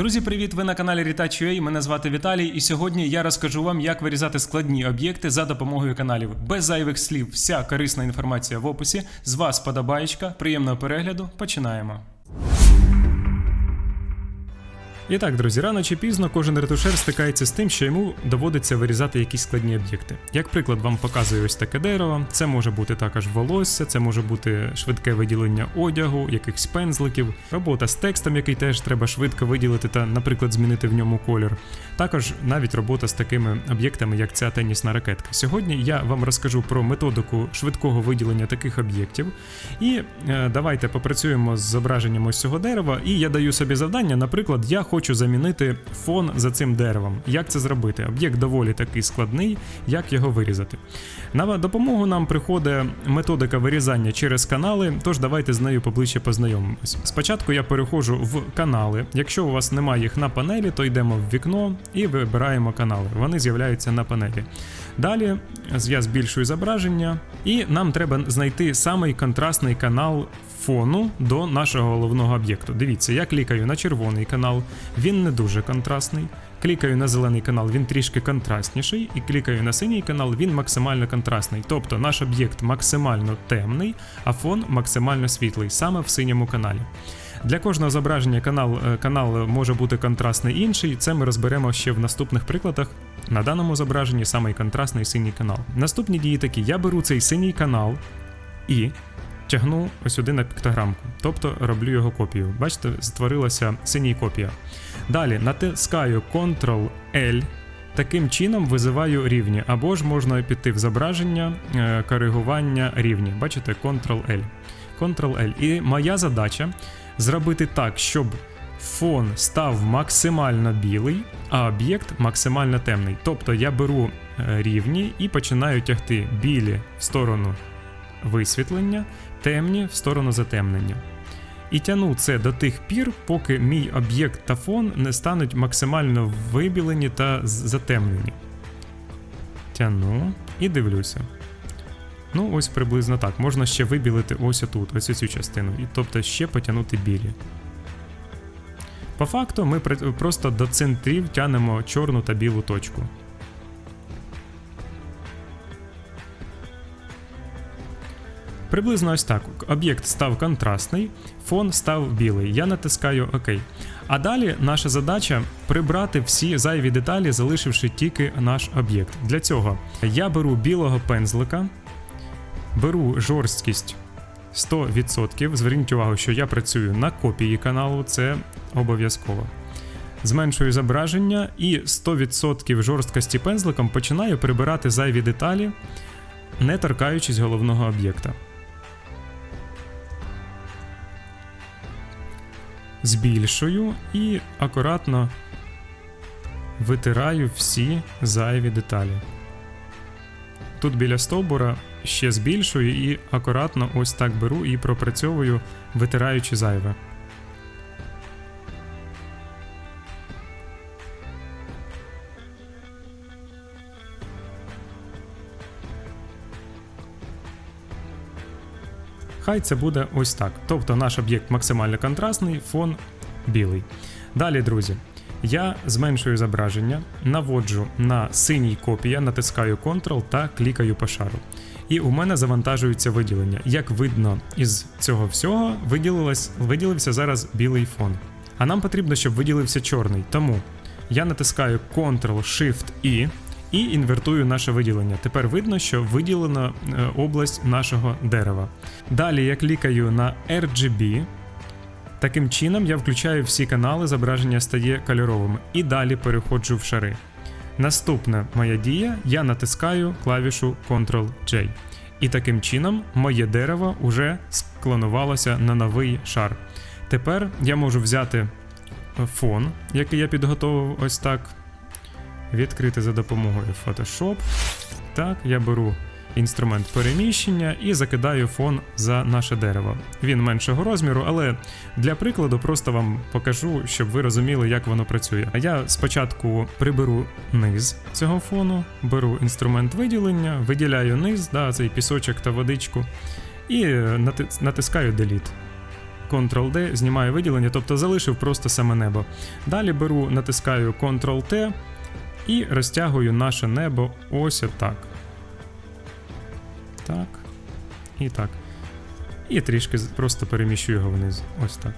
Друзі, привіт! Ви на каналі Rita.ua, Мене звати Віталій, і сьогодні я розкажу вам, як вирізати складні об'єкти за допомогою каналів. Без зайвих слів, вся корисна інформація в описі. З вас подобаєчка, приємного перегляду. Починаємо. І так, друзі, рано чи пізно кожен ретушер стикається з тим, що йому доводиться вирізати якісь складні об'єкти. Як приклад, вам показую ось таке дерево. Це може бути також волосся, це може бути швидке виділення одягу, якихось пензликів, робота з текстом, який теж треба швидко виділити та, наприклад, змінити в ньому колір. Також навіть робота з такими об'єктами, як ця тенісна ракетка. Сьогодні я вам розкажу про методику швидкого виділення таких об'єктів. І е, давайте попрацюємо з зображенням ось цього дерева. І я даю собі завдання, наприклад, я хочу замінити фон за цим деревом. Як це зробити? Об'єкт доволі такий складний, як його вирізати. На допомогу нам приходить методика вирізання через канали, тож давайте з нею поближче познайомимось. Спочатку я переходжу в канали. Якщо у вас немає їх на панелі, то йдемо в вікно і вибираємо канали. Вони з'являються на панелі. Далі я збільшую зображення, і нам треба знайти самий контрастний канал фону до нашого головного об'єкту. Дивіться, я клікаю на червоний канал, він не дуже контрастний. Клікаю на зелений канал, він трішки контрастніший, і клікаю на синій канал, він максимально контрастний. Тобто наш об'єкт максимально темний, а фон максимально світлий, саме в синьому каналі. Для кожного зображення канал, е, канал може бути контрастний інший. Це ми розберемо ще в наступних прикладах. На даному зображенні самий контрастний синій канал. Наступні дії такі: я беру цей синій канал і тягну ось сюди на піктограмку, тобто роблю його копію. Бачите, створилася синій копія. Далі натискаю Ctrl-L. Таким чином визиваю рівні, або ж можна піти в зображення, е, коригування рівні. Бачите, Ctrl-L. Ctrl-L. І моя задача зробити так, щоб фон став максимально білий, а об'єкт максимально темний. Тобто я беру е, рівні і починаю тягти білі в сторону висвітлення, темні в сторону затемнення. І тяну це до тих пір, поки мій об'єкт та фон не стануть максимально вибілені та затемнені. Тяну і дивлюся. Ну, ось приблизно так. Можна ще вибілити ось отут, ось цю частину, і тобто ще потягнути білі. По факту ми просто до центрів тянемо чорну та білу точку. Приблизно ось так. Об'єкт став контрастний, фон став білий. Я натискаю ОК. А далі наша задача прибрати всі зайві деталі, залишивши тільки наш об'єкт. Для цього я беру білого пензлика, беру жорсткість 100%. Зверніть увагу, що я працюю на копії каналу, це обов'язково. Зменшую зображення і 100% жорсткості пензликом починаю прибирати зайві деталі, не торкаючись головного об'єкта. Збільшую і акуратно витираю всі зайві деталі. Тут біля стовбура ще збільшую і акуратно ось так беру і пропрацьовую, витираючи зайве. Хай це буде ось так. Тобто наш об'єкт максимально контрастний, фон білий. Далі, друзі, я зменшую зображення, наводжу на синій копія, натискаю Ctrl та клікаю по шару. І у мене завантажується виділення. Як видно із цього всього, виділився зараз білий фон. А нам потрібно, щоб виділився чорний. Тому я натискаю Ctrl-Shift-I і інвертую наше виділення. Тепер видно, що виділена е, область нашого дерева. Далі я клікаю на RGB. Таким чином я включаю всі канали, зображення стає кольоровим. І далі переходжу в шари. Наступна моя дія, я натискаю клавішу Ctrl-J. І таким чином моє дерево вже склонувалося на новий шар. Тепер я можу взяти е, фон, який я підготовив ось так, відкрити за допомогою Photoshop. Так, я беру інструмент переміщення і закидаю фон за наше дерево. Він меншого розміру, але для прикладу просто вам покажу, щоб ви розуміли, як воно працює. А я спочатку приберу низ цього фону, беру інструмент виділення, виділяю низ, да, цей пісочок та водичку, і натискаю Delete. Ctrl-D, знімаю виділення, тобто залишив просто саме небо. Далі беру, натискаю Ctrl-T і розтягую наше небо ось отак. Так. І так. І трішки просто переміщу його вниз. Ось так.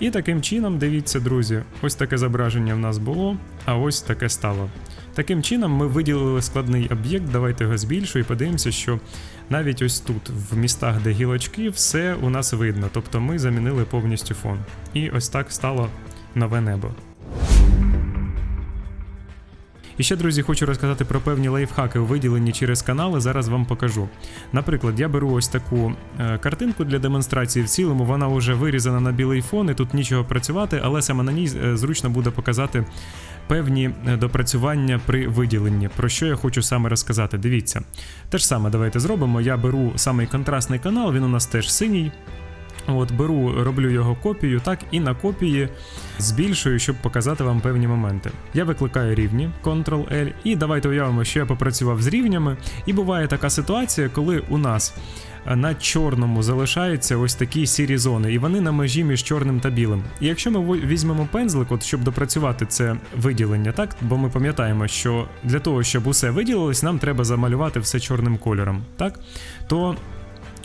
І таким чином, дивіться, друзі, ось таке зображення в нас було, а ось таке стало. Таким чином, ми виділили складний об'єкт, давайте його збільшу і подивимося, що навіть ось тут, в містах, де гілочки, все у нас видно. Тобто ми замінили повністю фон. І ось так стало нове небо. І ще, друзі, хочу розказати про певні лайфхаки у виділенні через канали. Зараз вам покажу. Наприклад, я беру ось таку е, картинку для демонстрації. В цілому вона вже вирізана на білий фон, і тут нічого працювати, але саме на ній е, зручно буде показати певні е, допрацювання при виділенні. Про що я хочу саме розказати? Дивіться. Те ж саме давайте зробимо. Я беру самий контрастний канал, він у нас теж синій. От беру, роблю його копію, так і на копії збільшую, щоб показати вам певні моменти. Я викликаю рівні Ctrl-L, і давайте уявимо, що я попрацював з рівнями. І буває така ситуація, коли у нас на чорному залишаються ось такі сірі зони, і вони на межі між чорним та білим. І якщо ми візьмемо пензлик, от щоб допрацювати це виділення, так бо ми пам'ятаємо, що для того, щоб усе виділилось, нам треба замалювати все чорним кольором, так то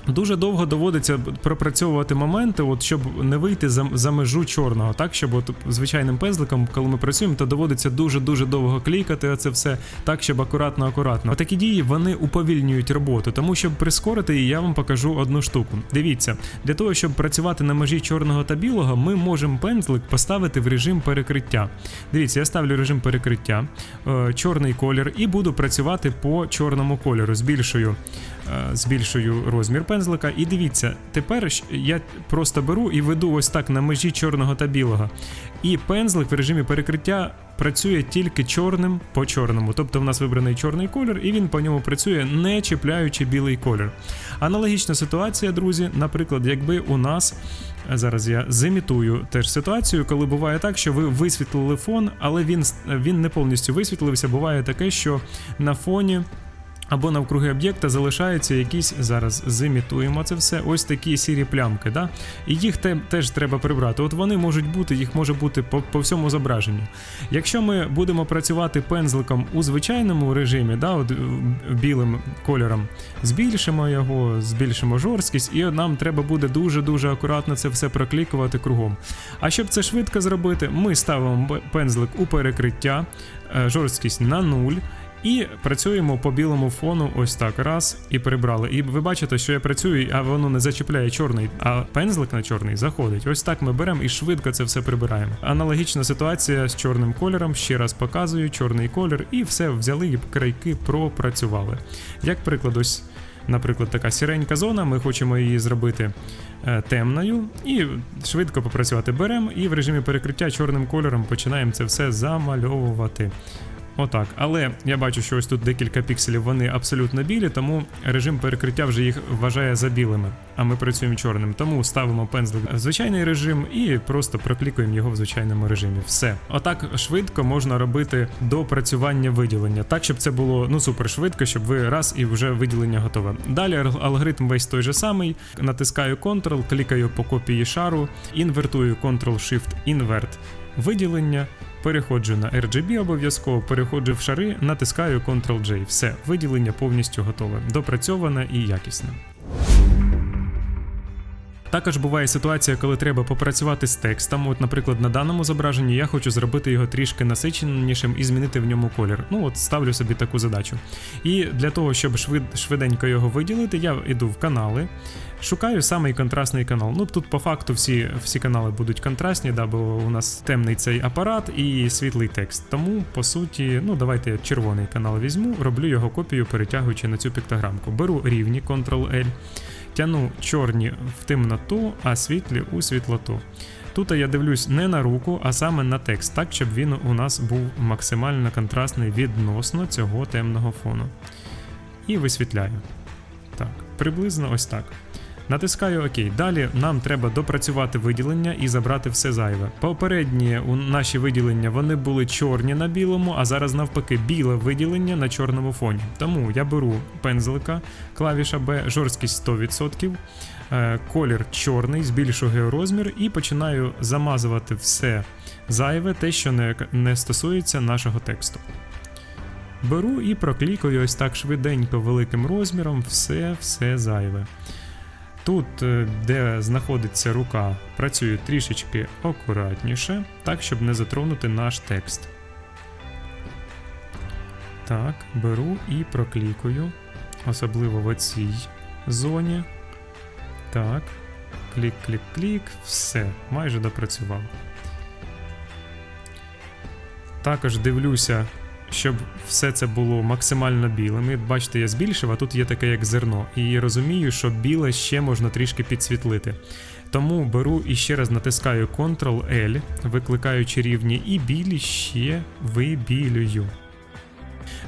Дуже довго доводиться пропрацьовувати моменти, от щоб не вийти за, за межу чорного, так щоб от звичайним пензликом, коли ми працюємо, то доводиться дуже дуже довго клікати оце все так, щоб акуратно, акуратно. Отакі дії вони уповільнюють роботу. Тому щоб прискорити її, я вам покажу одну штуку. Дивіться, для того, щоб працювати на межі чорного та білого, ми можемо пензлик поставити в режим перекриття. Дивіться, я ставлю режим перекриття, е, чорний колір, і буду працювати по чорному кольору. Збільшую збільшую розмір пензлика. І дивіться, тепер я просто беру і веду ось так на межі чорного та білого. І пензлик в режимі перекриття працює тільки чорним по чорному. Тобто в нас вибраний чорний колір, і він по ньому працює, не чіпляючи білий колір. Аналогічна ситуація, друзі, наприклад, якби у нас. е, Зараз я зимітую теж ситуацію, коли буває так, що ви висвітлили фон, але він, він не повністю висвітлився. Буває таке, що на фоні або навкруги об'єкта залишаються якісь зараз зимітуємо це все. Ось такі сірі плямки, да? і їх те, теж треба прибрати. От вони можуть бути, їх може бути по, по всьому зображенню. Якщо ми будемо працювати пензликом у звичайному режимі, да, от, е, білим кольором, збільшимо його, збільшимо жорсткість, і нам треба буде дуже-дуже акуратно це все проклікувати кругом. А щоб це швидко зробити, ми ставимо пензлик у перекриття, е, жорсткість на нуль. І працюємо по білому фону, ось так, раз, і прибрали. І ви бачите, що я працюю, а воно не зачіпляє чорний, а пензлик на чорний заходить. Ось так ми беремо і швидко це все прибираємо. Аналогічна ситуація з чорним кольором. Ще раз показую, чорний колір, і все взяли і крайки пропрацювали. Як приклад, ось. Наприклад, така сіренька зона, ми хочемо її зробити е, темною і швидко попрацювати беремо, і в режимі перекриття чорним кольором починаємо це все замальовувати. Отак, але я бачу, що ось тут декілька пікселів вони абсолютно білі, тому режим перекриття вже їх вважає за білими, а ми працюємо чорним. Тому ставимо пензлик в звичайний режим і просто проклікуємо його в звичайному режимі. Все. Отак швидко можна робити до працювання виділення, так щоб це було ну супер швидко, щоб ви раз і вже виділення готове. Далі алгоритм весь той же самий. Натискаю Ctrl, клікаю по копії шару, інвертую Ctrl-Shift-Invert виділення. Переходжу на RGB обов'язково, переходжу в шари, натискаю Ctrl-J. Все, виділення повністю готове, допрацьоване і якісне. Також буває ситуація, коли треба попрацювати з текстом. От, наприклад, на даному зображенні я хочу зробити його трішки насиченішим і змінити в ньому колір. Ну от ставлю собі таку задачу. І для того, щоб швид, швиденько його виділити, я йду в канали, шукаю самий контрастний канал. Ну тут по факту всі, всі канали будуть контрастні, да, бо у нас темний цей апарат і світлий текст. Тому, по суті, ну давайте я червоний канал візьму, роблю його копію, перетягуючи на цю піктограмку. Беру рівні Ctrl-L. Тяну чорні в темноту, а світлі у світлоту. Тут я дивлюсь не на руку, а саме на текст, так, щоб він у нас був максимально контрастний відносно цього темного фону. І висвітляю. Так, приблизно ось так. Натискаю ОК. Далі нам треба допрацювати виділення і забрати все зайве. Попередні у наші виділення вони були чорні на білому, а зараз навпаки біле виділення на чорному фоні. Тому я беру пензлика, клавіша B, жорсткість 100%, е, колір чорний, збільшую георозмір і починаю замазувати все зайве, те, що не, не стосується нашого тексту. Беру і проклікаю ось так швиденько великим розміром все, все зайве. Тут, е, де знаходиться рука, працюю трішечки акуратніше, так, щоб не затронути наш текст. Так, беру і проклікую, особливо в оцій зоні. Так, клік-клік-клік, все, майже допрацював. Також дивлюся, щоб все це було максимально білим. І бачите, я збільшив, а тут є таке як зерно. І розумію, що біле ще можна трішки підсвітлити. Тому беру і ще раз натискаю Ctrl-L, викликаючи рівні, і білі ще вибілюю.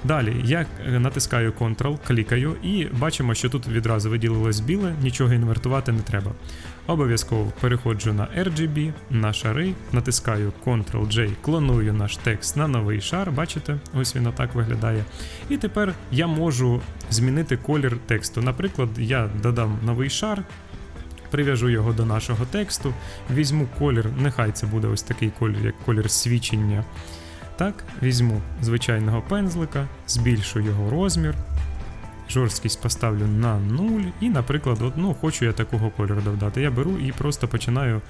Далі я е, натискаю Ctrl, клікаю і бачимо, що тут відразу виділилось біле, нічого інвертувати не треба. Обов'язково переходжу на RGB, на шари, натискаю Ctrl-J, клоную наш текст на новий шар, бачите, ось він отак виглядає. І тепер я можу змінити колір тексту. Наприклад, я додам новий шар. Прив'яжу його до нашого тексту, візьму колір, нехай це буде ось такий колір, як колір свічення. Так, візьму звичайного пензлика, збільшу його розмір, жорсткість поставлю на 0, і, наприклад, ну, хочу я такого кольору додати. Я беру і просто починаю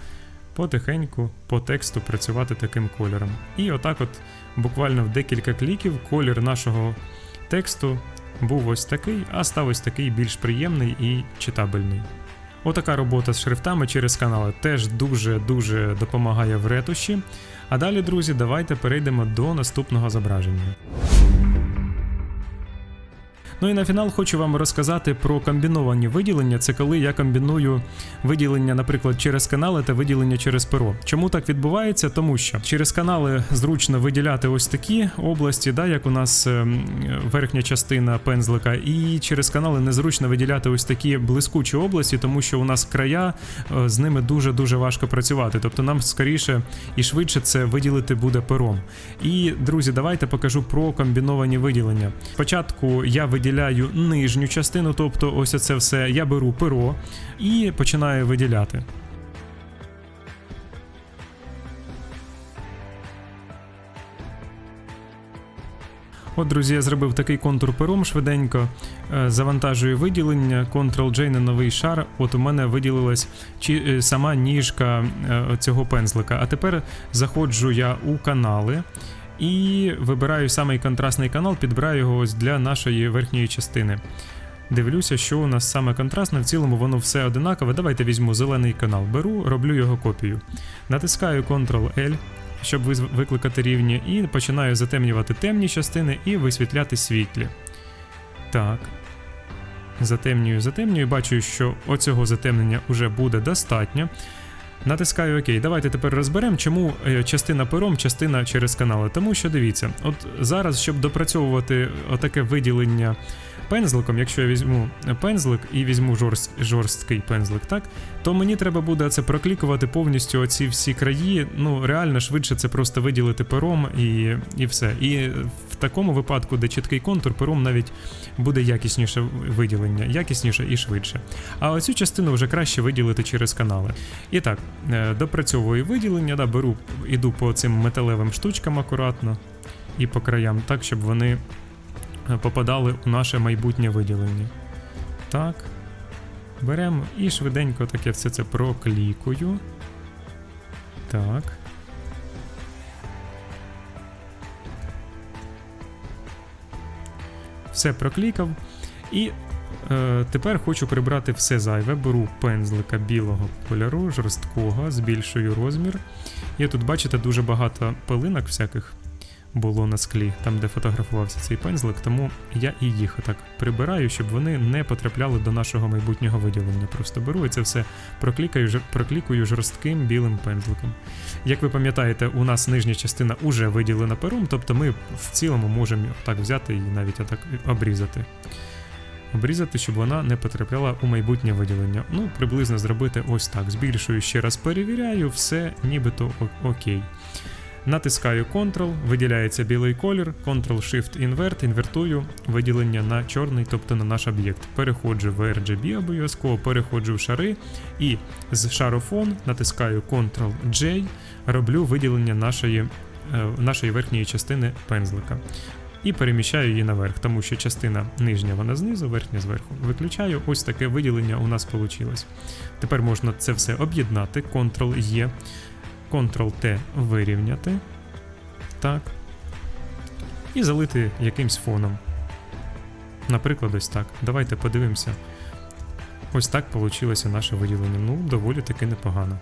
потихеньку по тексту працювати таким кольором. І отак, от буквально в декілька кліків, колір нашого тексту був ось такий, а став ось такий більш приємний і читабельний. Отака робота з шрифтами через канали теж дуже-дуже допомагає в ретуші. А далі, друзі, давайте перейдемо до наступного зображення. Ну і на фінал хочу вам розказати про комбіновані виділення. Це коли я комбіную виділення, наприклад, через канали та виділення через перо. Чому так відбувається? Тому що через канали зручно виділяти ось такі області, да, як у нас ем, верхня частина пензлика, і через канали незручно виділяти ось такі блискучі області, тому що у нас края е, з ними дуже дуже важко працювати. Тобто нам скоріше і швидше це виділити буде пером. І друзі, давайте покажу про комбіновані виділення. Спочатку я виділяю виділяю нижню частину, тобто ось це все я беру перо і починаю виділяти. От, друзі, я зробив такий контур пером швиденько, е, завантажую виділення, Ctrl-J на новий шар. От у мене виділилась е, сама ніжка е, цього пензлика. А тепер заходжу я у канали. І вибираю самий контрастний канал, підбираю його ось для нашої верхньої частини. Дивлюся, що у нас саме контрастне, в цілому воно все одинакове. Давайте візьму зелений канал, беру, роблю його копію. Натискаю Ctrl-L, щоб викликати рівні, і починаю затемнювати темні частини і висвітляти світлі. Так. Затемнюю, затемнюю, бачу, що оцього затемнення вже буде достатньо. Натискаю ОК. Давайте тепер розберемо, чому е, частина пером, частина через канали. Тому що дивіться, от зараз, щоб допрацьовувати отаке виділення пензликом, якщо я візьму пензлик і візьму жорст, жорсткий пензлик, так, то мені треба буде це проклікувати повністю оці всі краї. Ну, реально швидше це просто виділити пером і і все. І в такому випадку, де чіткий контур, пером навіть буде якісніше виділення, якісніше і швидше. А оцю частину вже краще виділити через канали. І так, е, допрацьовую виділення, да, беру, іду по цим металевим штучкам акуратно і по краям, так, щоб вони попадали у наше майбутнє виділення. Так. Беремо і швиденько таке все це проклікую. Так. Все проклікав. І е, тепер хочу прибрати все зайве. Беру пензлика білого кольору, жорсткого, збільшую розмір. І тут, бачите, дуже багато пилинок всяких було на склі, там де фотографувався цей пензлик, тому я і їх так прибираю, щоб вони не потрапляли до нашого майбутнього виділення. Просто беру і це все проклікаю, проклікую жорстким білим пензликом. Як ви пам'ятаєте, у нас нижня частина уже виділена пером, тобто ми в цілому можемо так взяти і навіть так обрізати. Обрізати, щоб вона не потрапляла у майбутнє виділення. Ну, приблизно зробити ось так. Збільшую ще раз перевіряю, все нібито окей. Натискаю Ctrl, виділяється білий колір, Ctrl-Shift-Invert, інвертую виділення на чорний, тобто на наш об'єкт. Переходжу в RGB обов'язково, переходжу в шари і з шарофон натискаю Ctrl-J, роблю виділення нашої, е, нашої верхньої частини пензлика. І переміщаю її наверх, тому що частина нижня вона знизу, верхня зверху. Виключаю, ось таке виділення у нас вийшло. Тепер можна це все об'єднати, Ctrl-E, Ctrl-T вирівняти. Так. І залити якимсь фоном. Наприклад, ось так. Давайте подивимося. Ось так вийшло наше виділення. Ну, доволі таки непогано.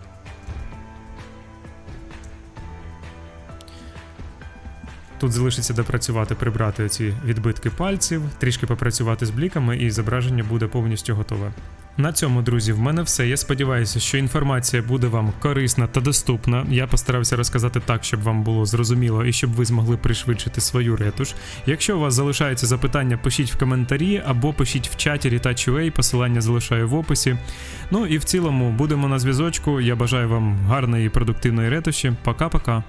Тут залишиться допрацювати, прибрати ці відбитки пальців, трішки попрацювати з бліками, і зображення буде повністю готове. На цьому, друзі, в мене все. Я сподіваюся, що інформація буде вам корисна та доступна. Я постарався розказати так, щоб вам було зрозуміло і щоб ви змогли пришвидшити свою ретуш. Якщо у вас залишаються запитання, пишіть в коментарі або пишіть в чаті Retouch.ua, посилання залишаю в описі. Ну і в цілому будемо на зв'язочку. Я бажаю вам гарної і продуктивної ретуші. Пока-пока.